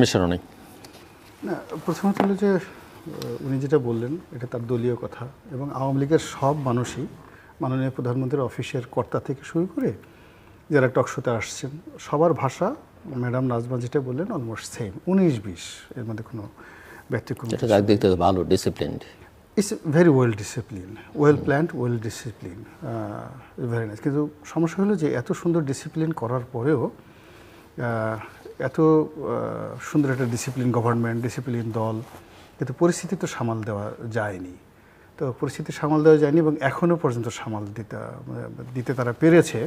মিশরও নেই না প্রথমত হলো যে উনি যেটা বললেন এটা তার দলীয় কথা এবং আওয়ামী লীগের সব মানুষই মাননীয় প্রধানমন্ত্রীর অফিসের কর্তা থেকে শুরু করে যারা টকশোতে আসছেন সবার ভাষা ম্যাডাম নাজমা যেটা বললেন অলমোস্ট সেম উনিশ বিশ এর মধ্যে কোনো ব্যতিক্রম দেখতে ভালো disciplined it's very well discipline well planned well discipline very nice কিন্তু সমস্যা হলো যে এত সুন্দর ডিসিপ্লিন করার পরেও এত সুন্দর একটা ডিসিপ্লিন গভর্নমেন্ট ডিসিপ্লিন দল, কিন্তু পরিস্থিতি তো সামাল দেওয়া যায়নি। তো পরিস্থিতি সামাল দেওয়া যায়নি এবং এখনও পর্যন্ত সামাল দিতে দিতে তারা পেরেছে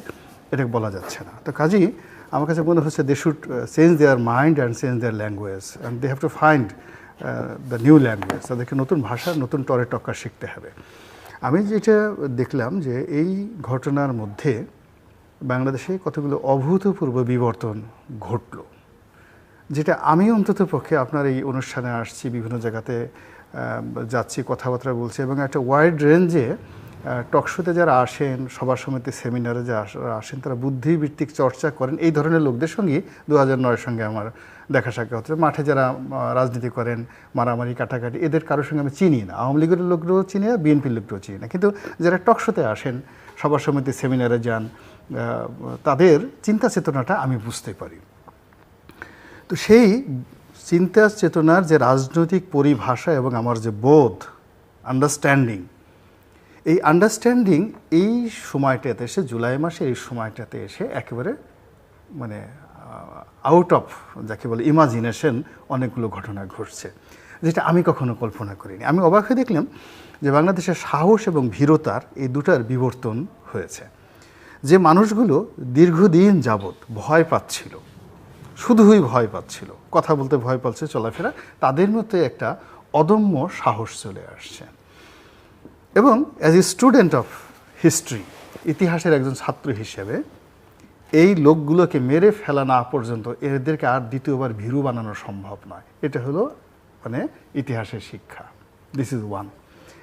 এটা বলা যাচ্ছে না। তো কাজেই আমার কাছে মনে হচ্ছে they should change their mind and change their language and they have to find the new language তাদেরকে নতুন ভাষা, নতুন টরে টক্কা শিখতে হবে। আমি যেটা দেখলাম যে এই ঘটনার মধ্যে বাংলাদেশে কতগুলো অভূতপূর্ব বিবর্তন ঘটলো। যেটা আমি অন্তত পক্ষে আপনার এই অনুষ্ঠানে আসছি, বিভিন্ন জায়গাতে যাচ্ছি, কথাবার্তা বলছি এবং একটা ওয়াইড রেঞ্জে টকশোতে যারা আসেন, সবার সমিতি সেমিনারে যারা আসেন, তারা বুদ্ধিবৃত্তিক চর্চা করেন। এই ধরনের লোকদের সঙ্গে দু হাজার সঙ্গে আমার দেখা সাক্ষাৎ হচ্ছে। মাঠে যারা রাজনীতি করেন, মারামারি, কাটাকাটি, এদের কারোর সঙ্গে আমি চিনি না। আওয়ামী লীগের লোকরাও চিনি না, বিএনপির লোকরাও চিনি না। কিন্তু যারা টকশোতে আসেন, সবার সমিতি সেমিনারে যান তাদের চিন্তা চেতনাটা আমি বুঝতে পারি। তো সেই চিন্তা চেতনার যে রাজনৈতিক পরিভাষা এবং আমার যে বোধ আন্ডারস্ট্যান্ডিং এই আন্ডারস্ট্যান্ডিং এই সময়টাতে এসে, জুলাই মাসে এই সময়টাতে এসে একেবারে মানে আউট অফ যাকে বলে ইমাজিনেশন অনেকগুলো ঘটনা ঘটছে, যেটা আমি কখনো কল্পনা করিনি। আমি অবাক হয়ে দেখলাম যে বাংলাদেশের সাহস এবং ভীরতার এই দুটার বিবর্তন হয়েছে। যে মানুষগুলো দীর্ঘদিন যাবৎ ভয় পাচ্ছিল শুধুই ভয় পাচ্ছিল। কথা বলতে ভয় পাচ্ছে চলাফেরা। তাদের মধ্যে একটা অদম্য সাহস চলে আসছে। এবং as a student of history ইতিহাসের একজন ছাত্র হিসেবে, এই লোকগুলোকে মেরে ফেলা না পর্যন্ত এদেরকে আর দ্বিতীয়বার ভীরু বানানো সম্ভব নয়। এটা হলো মানে ইতিহাসের শিক্ষা। দিস ইজ ওয়ান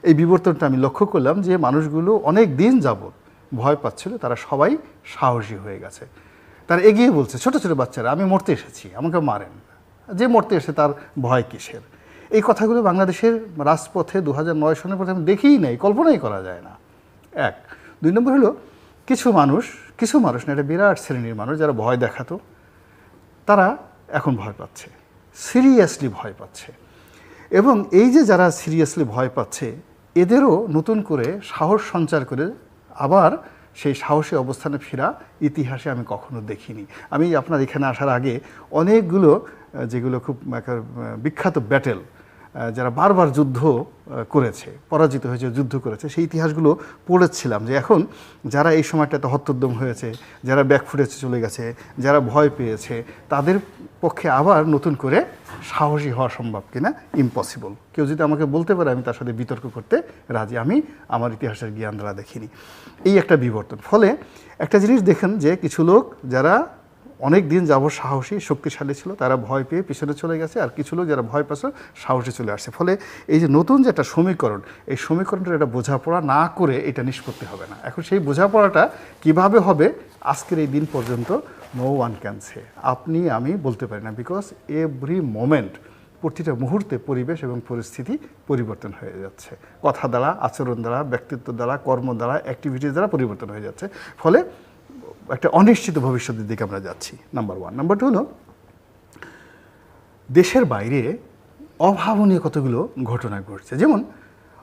এই বিবর্তনটা আমি লক্ষ্য করলাম যে মানুষগুলো অনেক দিন যাবৎ ভয় পাচ্ছিল, তারা সবাই সাহসী হয়ে গেছে। তারা এগিয়ে বলছে, ছোট ছোট বাচ্চারা, আমি মরতে এসেছি, আমাকে মারেন। যে মরতে এসে তার ভয় কিসের? এই কথাগুলো বাংলাদেশের রাজপথে দু হাজার নয় সনের প্রথমে দেখিই নেই, কল্পনাই করা যায় না। এক। দুই নম্বর হলো, কিছু মানুষ কিছু মানুষ না, এটা বিরাট শ্রেণির মানুষ যারা ভয় দেখাতো, তারা এখন ভয় পাচ্ছে, সিরিয়াসলি ভয় পাচ্ছে। এবং এই যে যারা সিরিয়াসলি ভয় পাচ্ছে, এদেরও নতুন করে সাহস সঞ্চার করে আবার সেই সাহসী অবস্থানে ফেরা ইতিহাসে আমি কখনো দেখিনি। আমি আপনার এখানে আসার আগে অনেকগুলো যেগুলো খুব বিখ্যাত ব্যাটেল যারা বারবার যুদ্ধ করেছে, পরাজিত হয়েছে, যুদ্ধ করেছে, সেই ইতিহাসগুলো পড়েছিলাম যে এখন যারা এই সময়টাতে হত্যোদ্যম হয়েছে, যারা ব্যাকফুটে চলে গেছে, যারা ভয় পেয়েছে, তাদের পক্ষে আবার নতুন করে সাহসী হওয়া সম্ভব কিনা? ইম্পসিবল কেউ যদি আমাকে বলতে পারে, আমি তার সাথে বিতর্ক করতে রাজি। আমি আমার ইতিহাসের জ্ঞান দ্বারা দেখিনি। এই একটা বিবর্তন। ফলে একটা জিনিস দেখেন যে কিছু লোক, যারা অনেক দিন যাব সাহসী, শক্তিশালী ছিল, তারা ভয় পেয়ে পিছনে চলে গেছে, আর কিছু লোক যারা ভয় পাচ্ছে সাহসী চলে আসছে। ফলে এই যে নতুন যে একটা সমীকরণ, এই সমীকরণটা এটা বোঝাপড়া না করে এটা নিষ্পত্তি হবে না। এখন সেই বোঝাপড়াটা কীভাবে হবে, আজকের এই দিন পর্যন্ত নো ওয়ান ক্যান সে আপনি, আমি বলতে পারি না বিকজ এভরি মোমেন্ট প্রতিটা মুহূর্তে পরিবেশ এবং পরিস্থিতি পরিবর্তন হয়ে যাচ্ছে। কথা দ্বারা, আচরণ দ্বারা, ব্যক্তিত্ব দ্বারা, কর্ম দ্বারা অ্যাক্টিভিটিস দ্বারা পরিবর্তন হয়ে যাচ্ছে। ফলে একটা অনিশ্চিত ভবিষ্যতের দিকে আমরা যাচ্ছি নাম্বার ওয়ান নাম্বার টু হলো দেশের বাইরে অভাবনীয় কতগুলো ঘটনা ঘটছে। যেমন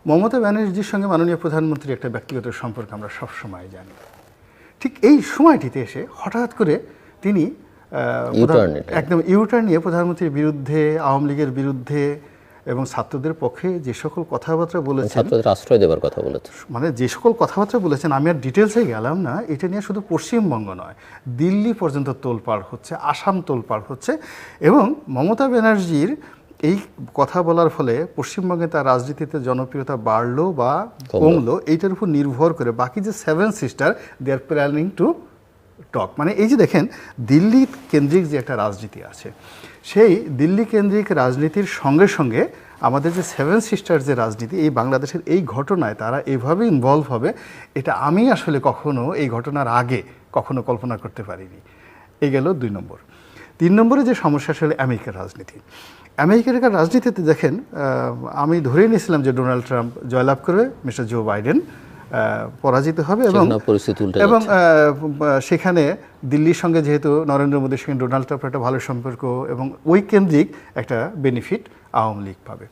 মমতা ব্যানার্জির সঙ্গে মাননীয় প্রধানমন্ত্রীর একটা ব্যক্তিগত সম্পর্ক আমরা সবসময় জানি। ঠিক এই সময়টিতে এসে হঠাৎ করে তিনি একদম ইউটার্ন নিয়ে প্রধানমন্ত্রীর বিরুদ্ধে আওয়ামী লীগের বিরুদ্ধে এবং ছাত্রদের পক্ষে যে সকল কথাবার্তা বলেছেন ছাত্রদের আশ্রয় দেবার কথা বলেছে মানে যে সকল কথাবার্তা বলেছেন আমি আর ডিটেলসে গেলাম না এটা নিয়ে শুধু পশ্চিমবঙ্গ নয় দিল্লি পর্যন্ত তোলপাড় হচ্ছে আসাম তোলপাড় হচ্ছে এবং মমতা ব্যানার্জির এই কথা বলার ফলে পশ্চিমবঙ্গে তার রাজনীতিতে জনপ্রিয়তা বাড়লো বা কমলো। এইটার উপর নির্ভর করে বাকি যে seven sister they are planning to talk মানে এই যে দেখেন, দিল্লি কেন্দ্রিক যে একটা রাজনীতি আছে, সেই দিল্লি কেন্দ্রিক রাজনীতির সঙ্গে সঙ্গে আমাদের যে সেভেন সিস্টার যে রাজনীতি, এই বাংলাদেশের এই ঘটনায় তারা এভাবে ইনভলভ হবে, এটা আমি আসলে কখনো এই ঘটনার আগে কখনো কল্পনা করতে পারিনি। এই গেল দুই নম্বর। তিন নম্বরে যে সমস্যা আসলে আমেরিকার রাজনীতি। আমেরিকার রাজনীতিতে দেখেন আমি ধরেই নিয়েছিলাম যে ডোনাল্ড ট্রাম্প জয়লাভ করবে মিস্টার জো বাইডেন পরাজিত হবে এবং সেখানে এবং সেখানে দিল্লির সঙ্গে যেহেতু নরেন্দ্র মোদীর সঙ্গে ডোনাল্ড ট্রাম্পের একটা ভালো সম্পর্ক এবং ওই কেন্দ্রিক একটা বেনিফিট আওয়ামী লীগ পাবে।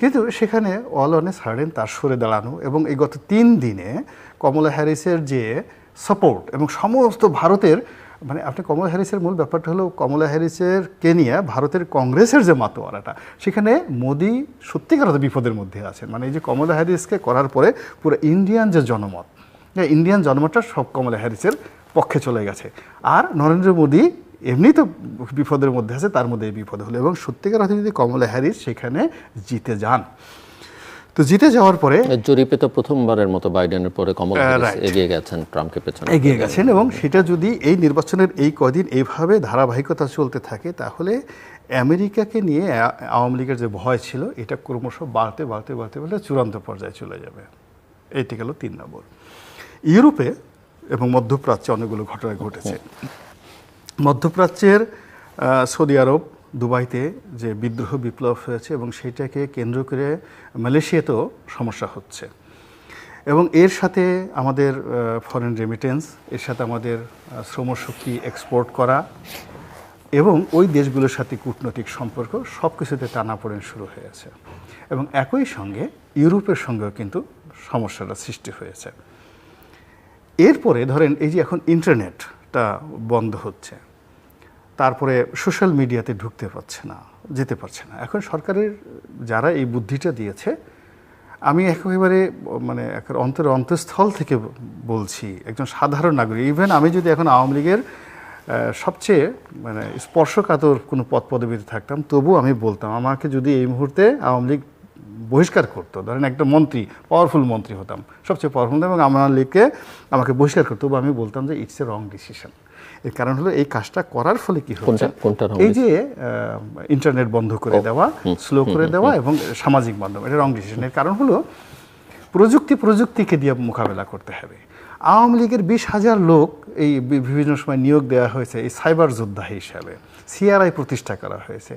কিন্তু সেখানে অল অনে সার্ডেন তার সরে দাঁড়ানো এবং এই গত তিন দিনে কমলা হ্যারিসের যে সাপোর্ট এবং সমস্ত ভারতের মানে আপনি কমলা হ্যারিসের মূল ব্যাপারটা হলো কমলা হ্যারিসের কেনিয়া ভারতের কংগ্রেসের যে মাতোয়ারাটা, সেখানে মোদি সত্যিকার বিপদের মধ্যে আছেন। মানে এই যে কমলা হ্যারিসকে করার পরে পুরো ইন্ডিয়ান যে জনমত ইন্ডিয়ান জনমতটা সব কমলা হ্যারিসের পক্ষে চলে গেছে। আর নরেন্দ্র মোদী এমনি তো বিপদের মধ্যে আছে, তার মধ্যে এই বিপদ হলো। এবং সত্যিকার অর্থে যদি কমলা হ্যারিস সেখানে জিতে যান তো জিতে যাওয়ার পরে জরিপে তো প্রথমবারের মতো বাইডেনের পরে কমল Uh. এগিয়ে গেছেন ট্রাম্পকে পেছনে। এগিয়ে গেছেন এবং সেটা যদি এই নির্বাচনের এই কদিন এইভাবে ধারাবাহিকতা চলতে থাকে তাহলে আমেরিকাকে নিয়ে আওয়ামী লীগের যে ভয় ছিল এটা ক্রমশ বাড়তে বাড়তে বাড়তে বাড়তে চূড়ান্ত পর্যায়ে চলে যাবে। এইটি গেল তিন নম্বর। ইউরোপে এবং মধ্যপ্রাচ্যে অনেকগুলো ঘটনা ঘটেছে। মধ্যপ্রাচ্যের সৌদি আরব দুবাইতে যে বিদ্রোহ বিপ্লব হয়েছে এবং সেটাকে কেন্দ্র করে মালয়েশিয়াতেও সমস্যা হচ্ছে। এবং এর সাথে আমাদের ফরেন রেমিটেন্স এর সাথে আমাদের শ্রমশক্তি এক্সপোর্ট করা এবং ওই দেশগুলোর সাথে কূটনৈতিক সম্পর্ক সব কিছুতে টানাপোড়েন শুরু হয়েছে। এবং একই সঙ্গে ইউরোপের সঙ্গেও কিন্তু সমস্যাটা সৃষ্টি হয়েছে। এরপরে ধরেন এই যে এখন ইন্টারনেটটা বন্ধ হচ্ছে তারপরে সোশ্যাল মিডিয়াতে ঢুকতে পারছে না, যেতে পারছে না। এখন সরকারের যারা এই বুদ্ধিটা দিয়েছে, আমি একেবারে মানে অন্তর অন্তঃস্থল থেকে বলছি, একজন সাধারণ নাগরিক। ইভেন আমি যদি এখন আওয়ামী লীগের সবচেয়ে মানে স্পর্শকাতর কোনো পদ পদবিতে থাকতাম তবু আমি বলতাম, আমাকে যদি এই মুহূর্তে আওয়ামী লীগ বহিষ্কার করতো, ধরেন একটা মন্ত্রী পাওয়ারফুল মন্ত্রী হতাম, সবচেয়ে পাওয়ারফুল এবং আমার লীগকে আমাকে বহিষ্কার করতো তবু আমি বলতাম যে ইটস এ রং ডিসিশন এর কারণ হলো এই কাজটা করার ফলে কি হচ্ছে? এই যে ইন্টারনেট বন্ধ করে দেওয়া স্লো করে দেওয়া এবং সামাজিক মাধ্যম এটা রং ডিসিশন এর কারণ হলো প্রযুক্তি প্রযুক্তিকে দিয়ে মোকাবেলা করতে হবে। আওয়ামী লীগের বিশ হাজার লোক এই বিভিন্ন সময় নিয়োগ দেওয়া হয়েছে এই সাইবার যোদ্ধা হিসাবে। সিআরআই প্রতিষ্ঠা করা হয়েছে।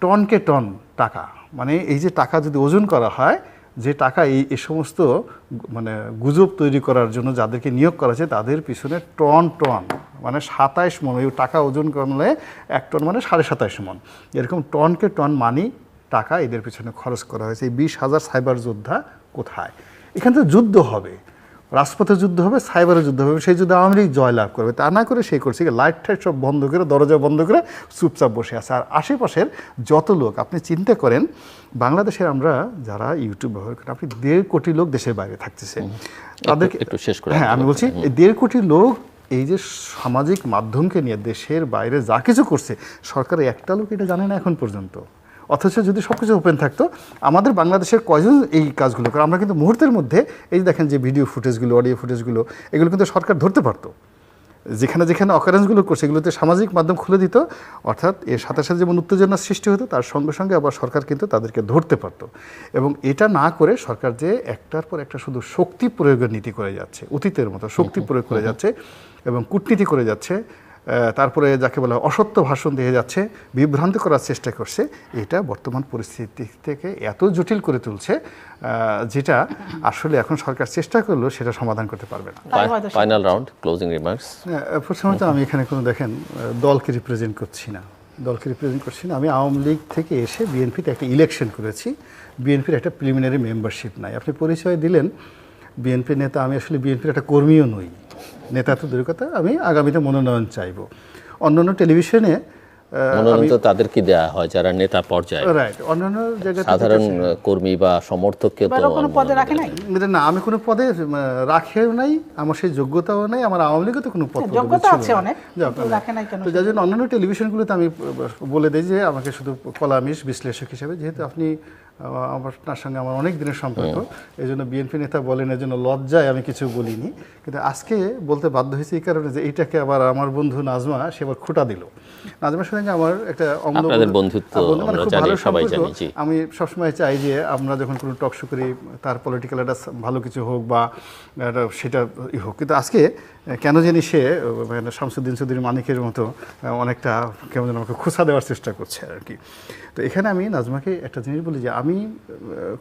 টনকে টন টাকা মানে এই যে টাকা যদি ওজন করা হয় যে টাকা এই এই সমস্ত মানে গুজব তৈরি করার জন্য যাদেরকে নিয়োগ করা হয়েছে তাদের পিছনে টন টন মানে সাতাইশ মন ওই টাকা ওজন করলে এক টন মানে সাড়ে সাতাইশ মন। এরকম টনকে টন মানি টাকা এদের পিছনে খরচ করা হয়েছে। এই বিশ হাজার সাইবার যোদ্ধা কোথায়? এখানে তো যুদ্ধ হবে। রাজপথে যুদ্ধ হবে সাইবারে যুদ্ধ হবে। সেই যুদ্ধে আওয়ামী লীগ জয়লাভ করবে তা না করে সেই করছে। লাইট টাইট সব বন্ধ করে দরজা বন্ধ করে চুপচাপ বসে আছে। আর আশেপাশের যত লোক আপনি চিন্তা করেন বাংলাদেশের আমরা যারা ইউটিউব ব্যবহার করি আপনি দেড় কোটি লোক দেশের বাইরে থাকতেছে। তাদেরকে একটু শেষ করে হ্যাঁ আমি বলছি এই দেড় কোটি লোক এই যে সামাজিক মাধ্যমকে নিয়ে দেশের বাইরে যা কিছু করছে, সরকার একটা লোক এটা জানে না এখন পর্যন্ত। অথচ যদি সব কিছু ওপেন থাকতো, আমাদের বাংলাদেশের কয়জন এই কাজগুলো করে? আমরা কিন্তু মুহূর্তের মধ্যে এই দেখেন যে ভিডিও ফুটেজগুলো অডিও ফুটেজগুলো এগুলো কিন্তু সরকার ধরতে পারতো। যেখানে যেখানে অকারেন্সগুলো করছে এগুলোতে সামাজিক মাধ্যম খুলে দিত অর্থাৎ এর সাথে সাথে যেমন উত্তেজনার সৃষ্টি হতো তার সঙ্গে সঙ্গে আবার সরকার কিন্তু তাদেরকে ধরতে পারত। এবং এটা না করে সরকার যে একটার পর একটা শুধু শক্তি প্রয়োগের নীতি করে যাচ্ছে অতীতের মতো শক্তি প্রয়োগ করে যাচ্ছে এবং কূটনীতি করে যাচ্ছে তারপরে যাকে বলা হয় অসত্য ভাষণ দিয়ে যাচ্ছে বিভ্রান্ত করার চেষ্টা করছে এটা বর্তমান পরিস্থিতি থেকে এত জটিল করে তুলছে যেটা আসলে এখন সরকার চেষ্টা করলেও সেটা সমাধান করতে পারবে না। ফাইনাল রাউন্ড ক্লোজিং রিমার্কস প্রথমত আমি এখানে কোনো দেখেন দলকে রিপ্রেজেন্ট করছি না। দলকে রিপ্রেজেন্ট করছি না। আমি আওয়ামী লীগ থেকে এসে বিএনপিতে একটা ইলেকশন করেছি। বিএনপির একটা প্রিলিমিনারি মেম্বারশিপ নাই। আপনি পরিচয় দিলেন বিএনপি নেতা আমি আসলে বিএনপির একটা কর্মীও নই। নেতা তো দূরের কথা আমি আগামীতে মনোনয়ন চাইব। অন্যান্য টেলিভিশনে মনোনয়ন তো তাদেরকে দেওয়া হয় যারা নেতা পর্যায়ে। রাইট অন্যান্য জায়গাতে সাধারণ কর্মী বা সমর্থককে তো কোনো পদে রাখে নাই? না আমি কোনো পদে রাখেও নাই আমার সেই যোগ্যতাও নাই আমার আওয়ামী লীগও তো কোনো পদ হ্যাঁ, যোগ্যতা আছে অনেক, রাখে নাই কেন তো যার জন্য অন্যান্য টেলিভিশনগুলোতে আমি বলে দিই যে আমাকে শুধু কলামিশ বিশ্লেষক হিসেবে যেহেতু আপনি আপনার সঙ্গে আমার অনেক দিনের সম্পর্ক। এই জন্য বিএনপি নেতা বলেন এই জন্য লজ্জায় আমি কিছু বলিনি। কিন্তু আজকে বলতে বাধ্য হয়েছি এই কারণে যে এইটাকে আবার আমার বন্ধু নাজমা সে আবার খুঁটা দিল। নাজমার সঙ্গে আমার একটা অম্ল বন্ধুত্ব মানে খুব ভালো সবাই সম্পর্ক। আমি সবসময় চাই যে আমরা যখন কোনো টক শো করি তার পলিটিক্যাল একটা ভালো কিছু হোক বা সেটা হোক। কিন্তু আজকে কেন জানি সে মানে শামসুদ্দিন চৌধুরী মানিকের মতো অনেকটা কেমন যেন আমাকে খোসা দেওয়ার চেষ্টা করছে আর কি। তো এখানে আমি নাজমাকে একটা জিনিস বলি যে আমি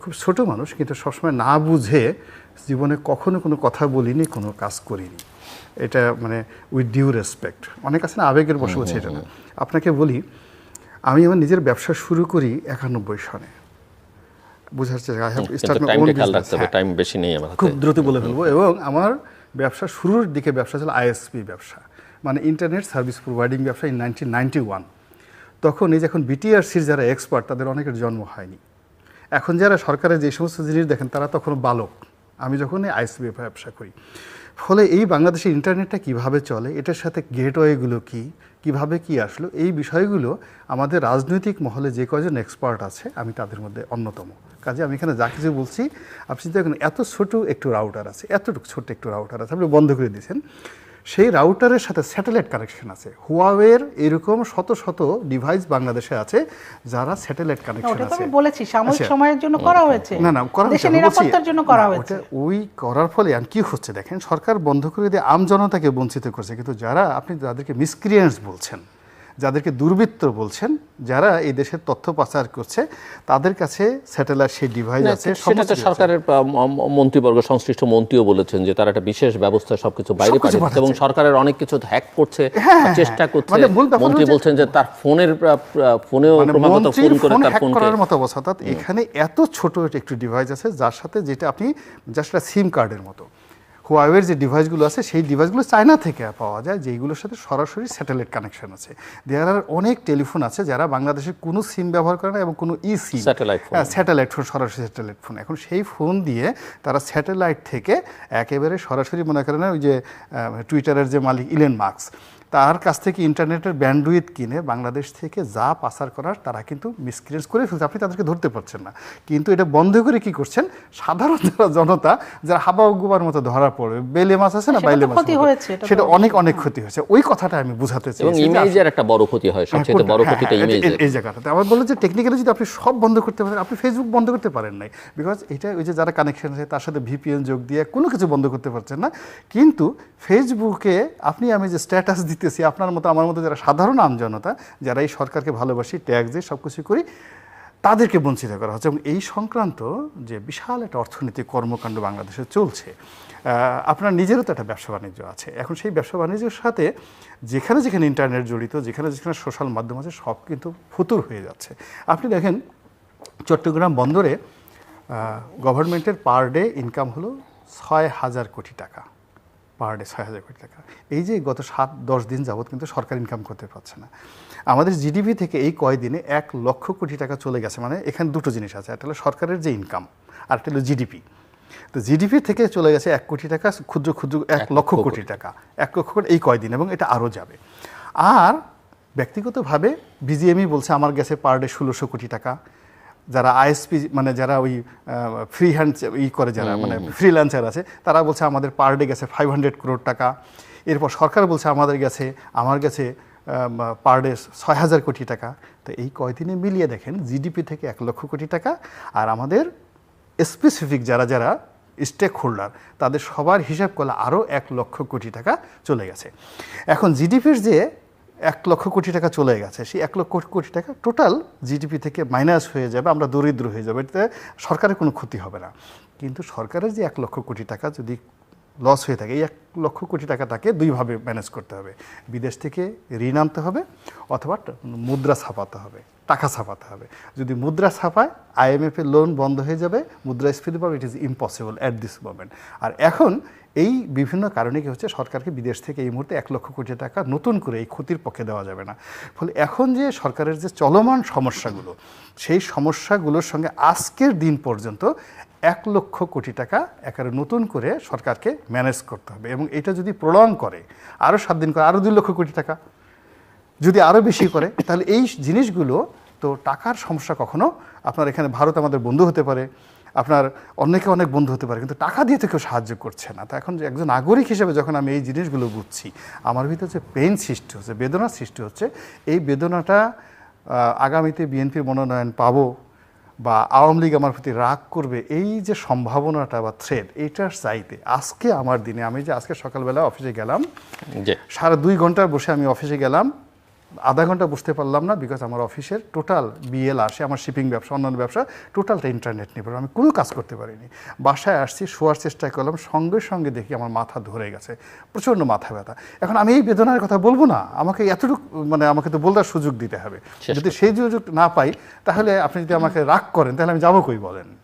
খুব ছোট মানুষ কিন্তু সবসময় না বুঝে জীবনে কখনো কোনো কথা বলিনি কোনো কাজ করিনি। এটা মানে উইথ ডিউ রেসপেক্ট অনেক আছে না আবেগের বসে বসে এটা না। আপনাকে বলি আমি আমার নিজের ব্যবসা শুরু করি একানব্বই সনে। বুঝার চেষ্টা হাতে। খুব দ্রুত বলে ফেলব এবং আমার ব্যবসা শুরুর দিকে ব্যবসা ছিল আইএসপি ব্যবসা মানে ইন্টারনেট সার্ভিস প্রোভাইডিং ব্যবসা ইন নাইনটিন নাইনটি ওয়ান তখন এই যখন বিটিআরসির যারা এক্সপার্ট তাদের অনেকের জন্ম হয়নি। এখন যারা সরকারের যে সমস্ত জিনিস দেখেন, তারা তখন বালক। আমি যখন এই আইএসপি ব্যবসা করি ফলে এই বাংলাদেশের ইন্টারনেটটা কীভাবে চলে, এটার সাথে গেটওয়েগুলো কি, কীভাবে কি আসলো, এই বিষয়গুলো আমাদের রাজনৈতিক মহলে যে কয়জন এক্সপার্ট আছে, আমি তাদের মধ্যে অন্যতম। কাজে আমি এখানে যা কিছু বলছি, আপনি দেখুন এত ছোট একটু রাউটার আছে, এতটুকু ছোট্ট একটু রাউটার আছে, আপনি বন্ধ করে দিয়েছেন। সেই রাউটারের সাথে স্যাটেলাইট কানেকশন আছে। হুয়াওয়ের এরকম শত শত ডিভাইস বাংলাদেশে আছে যারা স্যাটেলাইট কানেকশন আছে। আমি বলেছি সাময়িক আচ্ছা। সময়ের জন্য করা হয়েছে। না না করা বলছি- নিরাপত্তার জন্য করা হয়েছে। ওই করার ফলে আর কি হচ্ছে দেখেন সরকার বন্ধ করে দিয়ে আম জনতাকে বঞ্চিত করছে কিন্তু যারা আপনি যাদেরকে মিসক্রিয়েন্টস বলছেন যাদেরকে দুর্বৃত্ত বলছেন যারা এই দেশের তথ্য পাচার করছে তাদের কাছে স্যাটেলাইট সেই ডিভাইস আছে সেটা। সরকারের মন্ত্রীবর্গ সংশ্লিষ্ট মন্ত্রীও বলেছেন যে তারা একটা বিশেষ ব্যবস্থা সবকিছু বাইরে পাঠাচ্ছে। এবং সরকারের অনেক কিছু হ্যাক করছে হ্যাঁ, হ্যাঁ, চেষ্টা হ্যাঁ। করছে। মানে মন্ত্রী বলছেন যে তার ফোনের ফোনেও মানে ক্রমাগত ফোন করে তার ফোনকে করার মতো অবস্থা। অর্থাৎ এখানে এত ছোট একটু ডিভাইস আছে যার সাথে যেটা আপনি জাস্ট একটা সিম কার্ডের মতো। হুয়াওয়ের যে ডিভাইসগুলো আছে সেই ডিভাইসগুলো চায়না থেকে পাওয়া যায় যেইগুলোর সাথে সরাসরি স্যাটেলাইট কানেকশন আছে দেয়ার আর অনেক টেলিফোন আছে যারা বাংলাদেশের কোনো সিম ব্যবহার করে না এবং কোনো e SIM satellite. Satellite phone সরাসরি স্যাটেলাইট ফোন এখন সেই ফোন দিয়ে তারা স্যাটেলাইট থেকে একেবারে সরাসরি মনে করেন ওই যে টুইটারের যে মালিক ইলেন মার্কস তার কাছ থেকে ইন্টারনেটের ব্যান্ডউইথ কিনে বাংলাদেশ থেকে যা পাচার করার তারা কিন্তু মিসক্রিয়েন্স করে ফেলছে। আপনি তাদেরকে ধরতে পারছেন না। কিন্তু এটা বন্ধ করে কি করছেন? সাধারণ যারা জনতা যারা হাবা গুবার মতো ধরা পড়বে বেলে মাছ আছে না সেটা বাইলে মাছ সেটা অনেক অনেক ক্ষতি হয়েছে। ওই কথাটা আমি বুঝাতে চাই এবং ইমেজের একটা বড় ক্ষতি হয় সবচেয়ে বড় ক্ষতিটা হ্যাঁ, ইমেজের। এই জায়গাটাতে আমার বলল যে টেকনিক্যালি যদি আপনি সব বন্ধ করতে পারেন আপনি ফেসবুক বন্ধ করতে পারেন নাই। বিকজ এটা ওই যে যারা কানেকশন আছে তার সাথে ভিপিএন যোগ দিয়ে কোনো কিছু বন্ধ করতে পারছেন না। কিন্তু ফেসবুকে আপনি আমি যে স্ট্যাটাস দিতেছি আপনার মতো, আমার মতো যারা সাধারণ আমজনতা, যারা এই সরকারকে ভালোবাসি, ট্যাক্স দিয়ে সব কিছু করি, তাদেরকে বঞ্চিত করা হচ্ছে। এবং এই সংক্রান্ত যে বিশাল একটা অর্থনৈতিক কর্মকাণ্ড বাংলাদেশে চলছে আপনার নিজেরও তো একটা ব্যবসা বাণিজ্য আছে। এখন সেই ব্যবসা বাণিজ্যের সাথে যেখানে যেখানে ইন্টারনেট জড়িত, যেখানে যেখানে সোশ্যাল মাধ্যম আছে, সব কিন্তু ফুতুর হয়ে যাচ্ছে। আপনি দেখেন, চট্টগ্রাম বন্দরে গভর্নমেন্টের পার ডে ইনকাম হলো ছয় হাজার কোটি টাকা। পার ডে ছয় হাজার কোটি টাকা। এই যে গত সাত দশ দিন যাবৎ কিন্তু সরকার ইনকাম করতে পারছে না। আমাদের জিডিপি থেকে এই কয়দিনে এক লক্ষ কোটি টাকা চলে গেছে। মানে এখানে দুটো জিনিস আছে একটা হলো সরকারের যে ইনকাম আর একটা হলো জিডিপি তো জিডিপি থেকে চলে গেছে এক কোটি টাকা ক্ষুদ্র ক্ষুদ্র এক লক্ষ কোটি টাকা। এক লক্ষ কোটি এই কয়দিন এবং এটা আরও যাবে। আর ব্যক্তিগতভাবে বিজিএমই বলছে আমার গেছে পার ডে ষোলোশো কোটি টাকা। যারা আইএসপি মানে যারা ওই ফ্রি হ্যান্ড ই করে যারা মানে ফ্রিল্যান্সার আছে তারা বলছে আমাদের পার ডে গেছে ফাইভ হান্ড্রেড করোড় টাকা। এরপর সরকার বলছে আমাদের গেছে আমার গেছে পার ডে ছয় হাজার কোটি টাকা। তো এই কয়দিনে মিলিয়ে দেখেন জিডিপি থেকে এক লক্ষ কোটি টাকা। আর আমাদের স্পেসিফিক যারা যারা স্টেক হোল্ডার তাদের সবার হিসাব করলে আরও এক লক্ষ কোটি টাকা চলে গেছে। এখন জিডিপির যে এক লক্ষ কোটি টাকা চলে গেছে। সেই এক লক্ষ কোটি টাকা টোটাল জিডিপি থেকে মাইনাস হয়ে যাবে, আমরা দরিদ্র হয়ে যাবে। এটাতে সরকারের কোনো ক্ষতি হবে না। কিন্তু সরকারের যে এক লক্ষ কোটি টাকা যদি লস হয়ে থাকে। এই এক লক্ষ কোটি টাকা তাকে দুইভাবে ম্যানেজ করতে হবে। বিদেশ থেকে ঋণ আনতে হবে অথবা মুদ্রা ছাপাতে হবে, টাকা ছাপাতে হবে। যদি মুদ্রা ছাপায় আইএমএফ এর লোন বন্ধ হয়ে যাবে, মুদ্রা মুদ্রাস্ফীতি পাবে it is impossible at this moment আর এখন এই বিভিন্ন কারণে কি হচ্ছে, সরকারকে বিদেশ থেকে এই মুহূর্তে এক লক্ষ কোটি টাকা নতুন করে এই ক্ষতির পক্ষে দেওয়া যাবে না। ফলে এখন যে সরকারের যে চলমান সমস্যাগুলো, সেই সমস্যাগুলোর সঙ্গে আজকের দিন পর্যন্ত এক লক্ষ কোটি টাকা একেবারে নতুন করে সরকারকে ম্যানেজ করতে হবে এবং এটা যদি প্রলং করে আরও সাত দিন করে আরও দুই লক্ষ কোটি টাকা যদি আরও বেশি করে, তাহলে এই জিনিসগুলো তো টাকার সমস্যা কখনো আপনার এখানে ভারত আমাদের বন্ধু হতে পারে, আপনার অনেকে অনেক বন্ধু হতে পারে, কিন্তু টাকা দিয়ে তো কেউ সাহায্য করছে না। তো এখন যে একজন নাগরিক হিসেবে যখন আমি এই জিনিসগুলো বুঝছি, আমার ভিতরে যে পেন সৃষ্টি হচ্ছে বেদনার সৃষ্টি হচ্ছে, এই বেদনাটা আগামীতে বিএনপির মনোনয়ন পাবো বা আওয়ামী লীগ আমার প্রতি রাগ করবে এই যে সম্ভাবনাটা বা থ্রেড এইটার চাইতে আজকে আমার দিনে আমি যে আজকে সকালবেলা অফিসে গেলাম সারা দুই ঘণ্টার বসে আমি অফিসে গেলাম আধা ঘণ্টা বুঝতে পারলাম না বিকজ আমার অফিসের টোটাল বিএল আসে আমার শিপিং ব্যবসা অন্যান্য ব্যবসা টোটালটা ইন্টারনেট নির্ভর আমি কোনো কাজ করতে পারিনি। বাসায় আসছি শোয়ার চেষ্টা করলাম সঙ্গে সঙ্গে দেখি আমার মাথা ধরে গেছে। প্রচণ্ড মাথা ব্যথা। এখন আমি এই বেদনার কথা বলব না। আমাকে এতটুকু মানে আমাকে তো বলার সুযোগ দিতে হবে। যদি সেই সুযোগ না পাই তাহলে আপনি যদি আমাকে রাগ করেন তাহলে আমি যাব কই বলেন?